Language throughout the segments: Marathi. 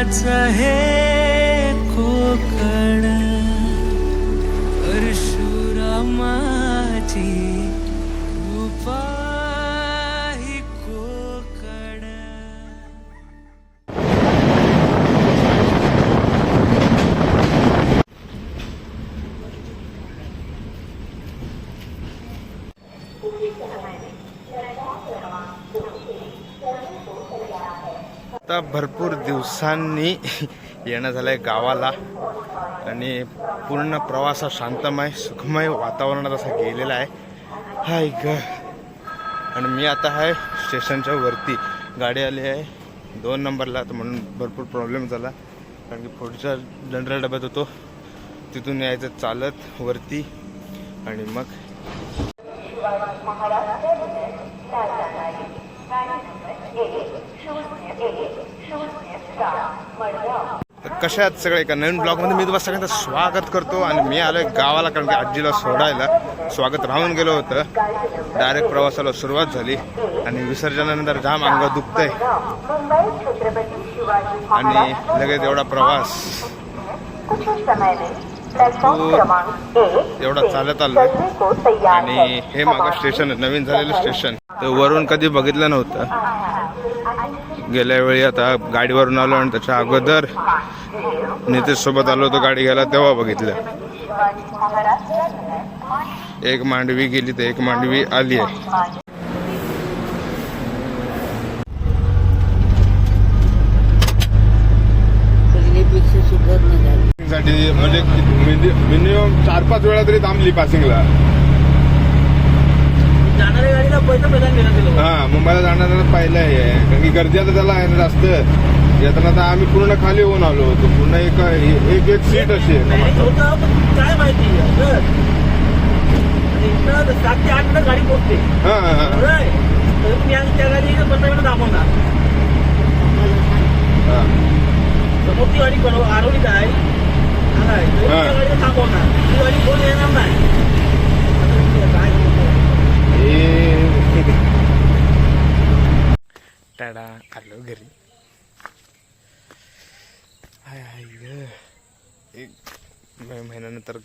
निसर्गराजाच हे कोकण. परशुरामाची ही कोकण. आता भरपूर दिवसांनी येणं झालंय गावाला. आणि पूर्ण प्रवास हा शांतमय सुखमय वातावरणात असा गेलेला आहे. हाय ग. आणि मी आता आहे स्टेशनच्या वरती. गाडी आली आहे दोन नंबरला तर म्हणून भरपूर प्रॉब्लेम झाला. कारण की पुढच्या जनरल डब्यात होतो. तिथून यायचं चालत वरती. आणि मग? तर कशा आहेत सगळे? एका नवीन ब्लॉगमध्ये मी तुम्हाला सगळ्यांचं स्वागत करतो आणि मी आलोय गावाला कारण की आजीला सोडायला. स्वागत राहून गेलो होतं. डायरेक्ट प्रवासाला सुरुवात झाली आणि विसर्जनानंतर जाम अंग दुखतंय. आणि लगेच एवढा प्रवास. एवढा चालत आलोय. आणि हे मागं स्टेशन नवीन झालेलं स्टेशन ते वरून कधी बघितलं नव्हतं. गेल्या वेळी आता गाडीवरून आलो आणि त्याच्या अगोदर नितेश सोबत आलो होतो गाडी घ्यायला तेव्हा बघितलं. एक मांडवी गेली तर एक मांडवी आली आहे. साठी म्हणजे मिनिमम चार पाच वेळा तरी थांबली पासिंगला जाणाऱ्या गाडीला देण्यात हा मुंबईला जाणाऱ्याला पहिलं आहे. कारण की गर्दी आता त्याला आहे ना जास्त. येताना तर आम्ही पूर्ण खाली होऊन आलो होतो. पूर्ण एक एक एक सीट अशी आहे. होतं पण काय माहिती इथं सात ते आठ मिनिट गाडी पोहोचते. हा हा, हा. तर आज त्या गाडी पंधरा मिनिट थांबवणार हा. समोरची गाडी बनव आरवली काय? काय तर. त्या गाडीला थांबवणार ती गाडी कोण येणार नाही काय ए. टाडा आलो घरी. हाय हाय ग. एक मे- महिन्यानंतर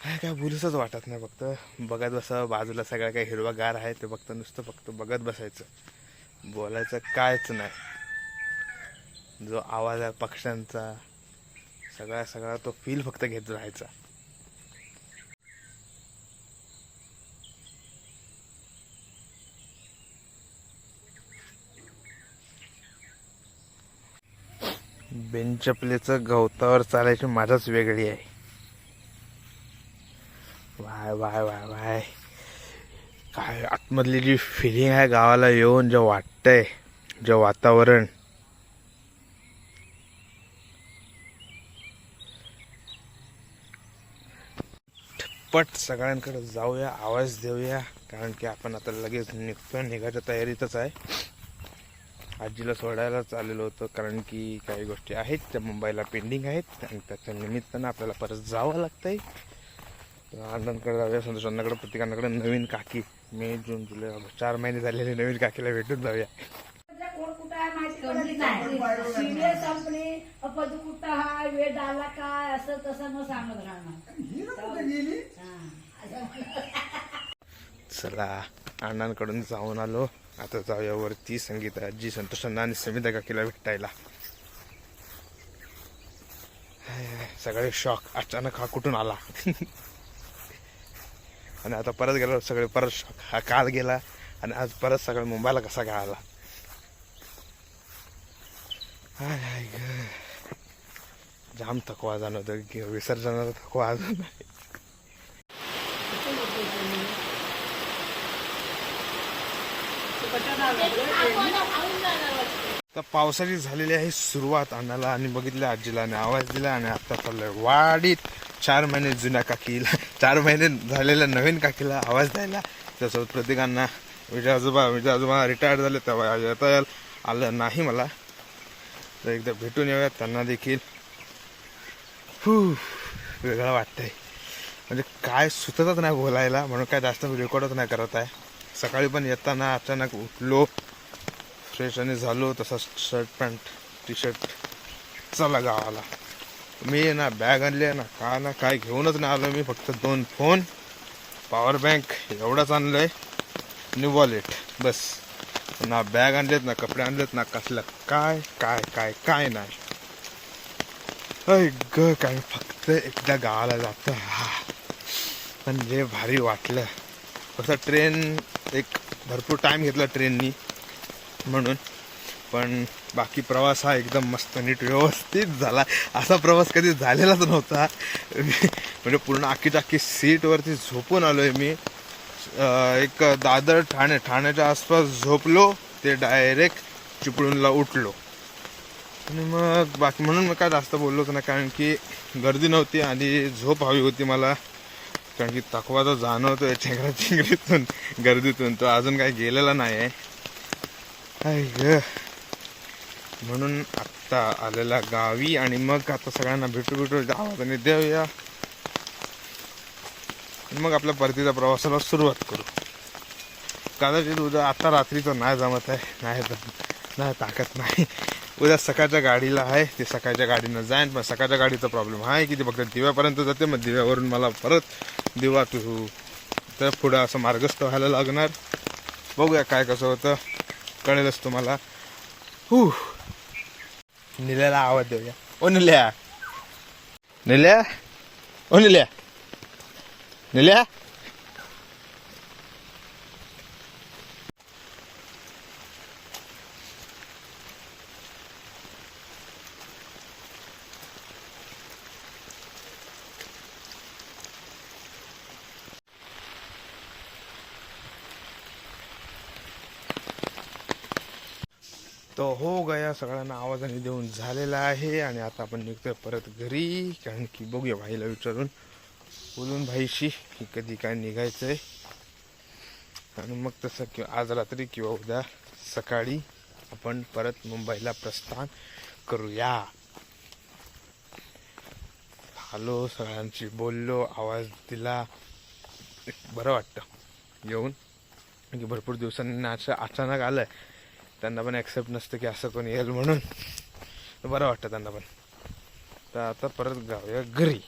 हाय काय बोलूसच वाटत नाही फक्त. बघत बसा बाजूला सगळं काही हिरवागार आहे ते फक्त नुसतं फक्त बघत बसायचं. बोलायचं कायच नाही. जो आवाज आहे पक्ष्यांचा सगळा सगळा तो फील फक्त घेत राहायचा. बेंचपलेचं गवतावर चालायची मजाच वेगळी आहे. वाय वाय वाय वाय. काय आतमधली जी फिलिंग आहे गावाला येऊन जे वाटतंय जे वातावरण. पट सगळ्यांकडे जाऊया आवाज देऊया कारण की आपण आता लगेच निघतोय निघायच्या तयारीतच आहे. आजीला सोडायलाच आलेलो होतो कारण की काही गोष्टी आहेत त्या मुंबईला पेंडिंग आहेत आणि त्याच्या निमित्तानं आपल्याला परत जावं लागतंय. अण्णांकडे जाऊया संतोष अण्णाकडे प्रत्येकांकडे नवीन काकी. मे जून जुलै ऑगस्ट चार महिने झालेले नवीन काकीला भेटून जाऊया. कोण कुठं आहे माहिती पडत नाही. सिरियल संपली पद कुठं हाय वेळ आला काय असं तसं मग सांगत राहणार. चला अण्णांकडून जाऊन आलो. आता जाऊया वरती संगीता आजी संतोष आणि समिता काकीला भेटायला. सगळे शॉक अचानक हा कुठून आला? आणि आता परत गेलो सगळे परत शॉक हा काल गेला आणि आज परत सगळे मुंबईला कसा काय आला? ग. जाम थकवा जाणवतो विसर्जनाचा थकवा अजून नाही तर पावसाची झालेली आहे सुरुवात आणायला आणि बघितलं आजीला आणि आवाज दिला आणि आता चाललंय वाडीत. चार महिने जुन्या काकीला चार महिने झालेल्या नवीन काकीला आवाज द्यायला. त्यासोबत प्रत्येकांना विजय आजोबा विजय आजोबा रिटायर्ड झाले तेव्हा येता येईल आलं नाही मला. तर एकदा भेटून येऊयात त्यांना देखील. हू वेगळं वाटतंय. म्हणजे काय सुचतच नाही बोलायला म्हणून काय जास्त रेकॉर्डच नाही करत आहे. सकाळी पण येताना अचानक उठलो फ्रेश आणि झालो तसा शर्ट पॅन्ट टी शर्ट चला गावाला. मी ना बॅग आणली ना का ना काय घेऊनच नाही आलो मी फक्त दोन फोन पॉवर बँक एवढंच आहे आणि वॉलेट बस. ना बॅग आणलेत ना कपडे आणलेत ना कसलं काय काय काय काय नाही. अय ग काय फक्त एकदा गावाला जातं. हा. पण जे भारी वाटलं. कसं ट्रेन एक भरपूर टाईम घेतला ट्रेननी म्हणून. पण बाकी प्रवास हा एकदम मस्त नीट व्यवस्थित झाला. असा प्रवास कधी झालेलाच नव्हता. म्हणजे पूर्ण अख्खीच्या सीटवरती झोपून आलो आहे मी एक दादर ठाणे ठाण्याच्या आसपास झोपलो ते डायरेक्ट चिपळूणला उठलो. आणि मग बाकी म्हणून मी काय जास्त बोललोच नाही कारण की गर्दी नव्हती आणि झोप हवी होती मला. कारण की तकवा जो जाणवतोय चेंगरा चिंगरीतून गर्दीतून तो अजून काही गेलेला नाही आहे ग. म्हणून आत्ता आलेला गावी आणि मग आता सगळ्यांना भेटू भेटू आवाजाने देऊया. मग आपल्या परतीचा प्रवासाला सुरुवात करू. कदाचित उद्या आता रात्रीचं नाही जमत आहे नाही जमत नाही ताकद नाही उद्या सकाळच्या गाडीला आहे. ते सकाळच्या गाडीनं जाईन. पण सकाळच्या गाडीचा प्रॉब्लेम आहे की ते फक्त दिव्यापर्यंत जाते. मग दिव्यावरून मला परत दिवा तू तर पुढं असं मार्गस्थ व्हायला लागणार. बघूया काय कसं होतं. कळेलच तुम्हाला. हू निल्याला आवाज देऊया. ओ निल्या. निल्या? ओ निल्या. निल्या? तर हो गया सगळ्यांना आवाजाने देऊन झालेला आहे आणि आता आपण निघतोय परत घरी कारण की बघूया भाईला विचारून. बोलून भाईशी की कधी काय निघायचंय. आणि मग तसं किंवा आज रात्री किंवा उद्या सकाळी आपण परत मुंबईला प्रस्थान करूया. आलो सगळ्यांशी बोललो आवाज दिला. बरं वाटतं. येऊन. की भरपूर दिवसांनी असं अचानक आलं आहे त्यांना पण ॲक्सेप्ट नसतं की असं कोणी येईल म्हणून. बरं वाटतं त्यांना पण. तर आता परत जाऊया घरी.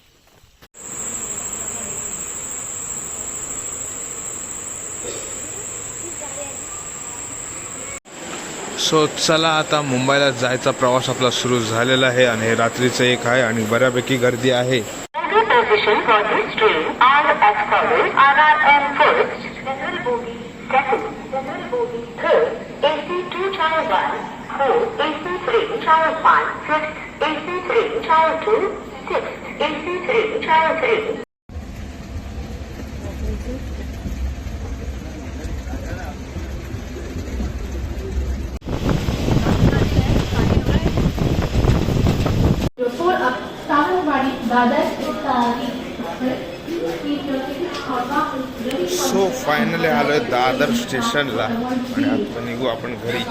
सो चला आता मुंबईला जायचा प्रवास आपला सुरू झालेला आहे आणि रात्रीचं एक आहे आणि बऱ्यापैकी गर्दी आहे. channel 1, cold AC3 channel 1, fifth AC3 channel 2, sixth AC3 channel 3. Your Dadar, so finally आलोय दादर स्टेशनला. आणि आता निघू आपण घरी.